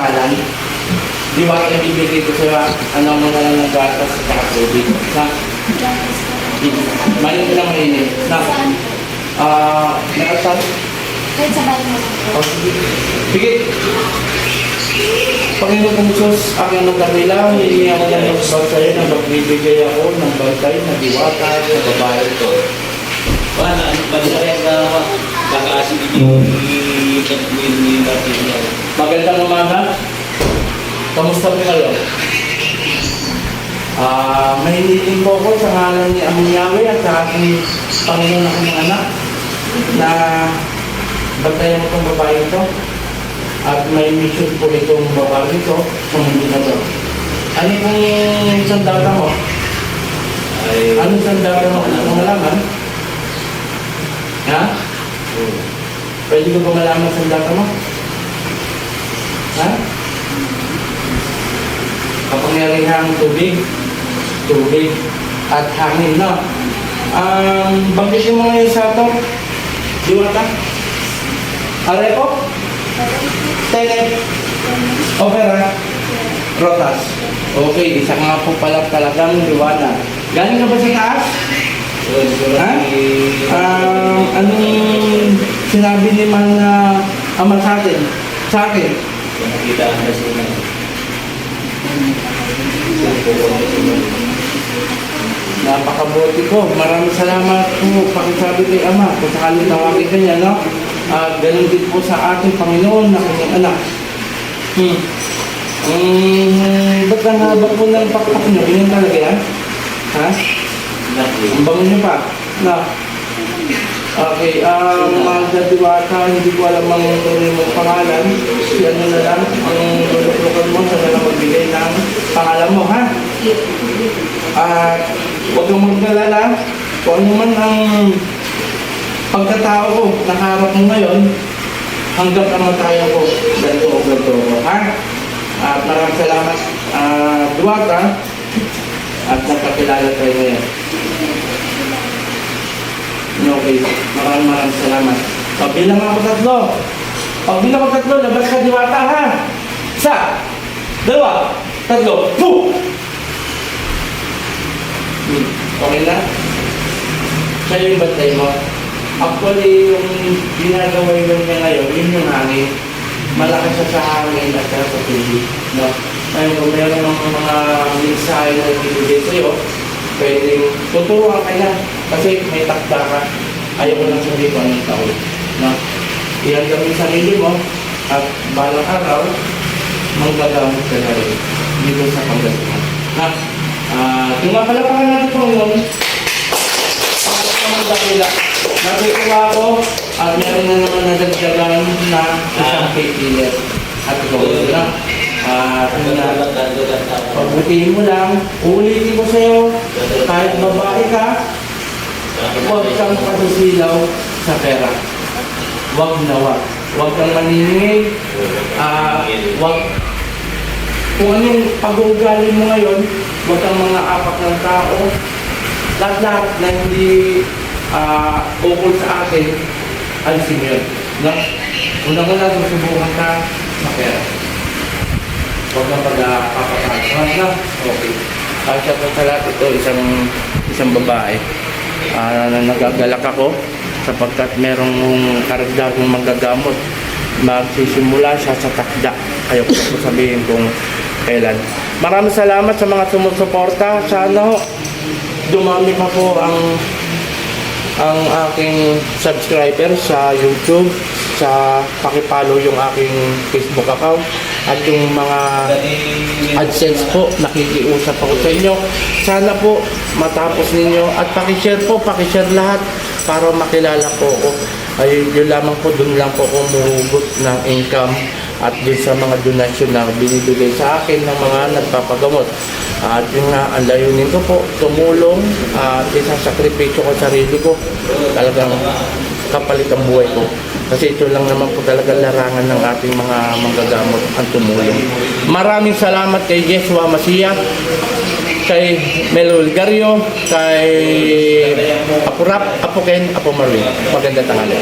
Alan, di ba yung ibigay ko sa'yo, ano mo na lang ng gatas at saka tubig. Na, mainit na mainit. Na, ah, nakasan? Kahit sa bahay mo. Oh, sige. Sige. Panginoon kong Diyos, ang iyong kabila, hihingi ako ng sa sa'yo na magbibigay ako ng bantay na diwata sa babae ko. Wala, ano ba sa kaya na yung yung yung dati niya. Magandang umaga. Kamusta po kayo? Ah, may hiniling po ako sa ngalan ni Among Yahweh at sa aking Panginoon na kanyang anak na bantayan mo itong babae ito at may mission po itong babae ito sa mundo na ito. Ano pong sandata mo? Ay, Anong sandata mo? Ano malaman? Ha? Pwede ko ba malaman sandata mo? Ha? Kapangyarihang tubig, tubig, at hangin, no? Um, bangkitin mo ngayon sa ito. Diwata? Arepo? Tenet? Opera? Rotas? Okay, isa nga po pala talagang liwanag. Galing ka ba sa taas? Ha? Um, anong sinabi ni Man na ama sa atin? Sa akin? Nakita ang kasi na. Napakabuti ko. Maraming salamat po pakisabi kay Ama. Kung sakaling tawagin ka niya, no? At ganun din po sa ating Panginoon na kanyang anak. Hmm. Hmm, ba't ang haba po ng pakpak niyo? Ganyan talaga yan? Ha? Ang bango niyo pa? Na? Okay, ang mga diwata, hindi ko alam ang tunay mong pangalan. Si ano na lang, ang lulukan mo, sa na lang magbigay ng pangalan mo, ha? At huwag kang magkalala kung ano man ang pagkatao ko, nakaharap mo ngayon, hanggang kamatayan ko, ganito o ganito ko, ha? At maraming salamat, uh, Duwata, at nagkakilala tayo ngayon. Okay, maraming maraming salamat. Pagbilang ako tatlo. Pagbilang ako tatlo, labas ka Diwata, ha? Isa, dalawa, tatlo, two! Hmm, Okay na? Siya yung bantay mo. Actually, yung ginagawa yun niya ngayon, yun yung hangin. Malakas siya sa hangin at sa tubig. No? Ngayon, kung meron ng mga mensahe na ibibigay sa'yo, pwedeng tuturuan ka. Kasi may takda ka. Ayaw ko lang sabihin kung anong tao. No? Mo yung sarili mo at balang araw, manggagamot ka na rin dito sa Pangasinan. Ah, uh, palapakan natin Panginoon. Panginoon dakila. Natutuwa ako at meron na naman nadagdagan na isang kaibigan. At ikaw na. At na, pagbutihin mo lang, uulitin ko sa'yo, kahit babae ka, huwag kang pasisilaw sa pera. Huwag na huwag. Huwag kang maniningil. Ah, huwag kung anong pag-uugali mo ngayon, huwag kang mga apak ng tao, lahat-lahat na hindi ah, ukol sa akin, alisin mo yun. No? Unang-una, susubukan ka sa pera. Huwag kang pag-papatag. No? Okay. Kasya po sa lahat ito, isang, isang babae. Na nagagalak ako sapagkat merong karagdagang manggagamot. Magsisimula siya sa takda. Ayaw ko po sabihin kung kailan. Maraming salamat sa mga sumusuporta. Sana ho, dumami pa po ang ang aking subscriber sa YouTube, sa pakipollow yung aking Facebook account at yung mga AdSense po, nakikiusap ako sa inyo. Sana po matapos ninyo at pakishare po, pakishare lahat para makilala po ako. Ay, yun lamang po, dun lang po ako muhugot ng income at din sa mga donasyon na binibigay sa akin ng mga nagpapagamot. At yun nga, ang layunin ko po, tumulong at isasakripisyo ko sarili ko. Talagang kapalit ang buhay ko. Kasi ito lang naman po talaga larangan ng ating mga manggagamot ang tumulong. Maraming salamat kay Yeshua Masiya, kay Mel Ulgario, kay Apo Rap, Apo Ken, Apo Marlene. Maganda tanghali.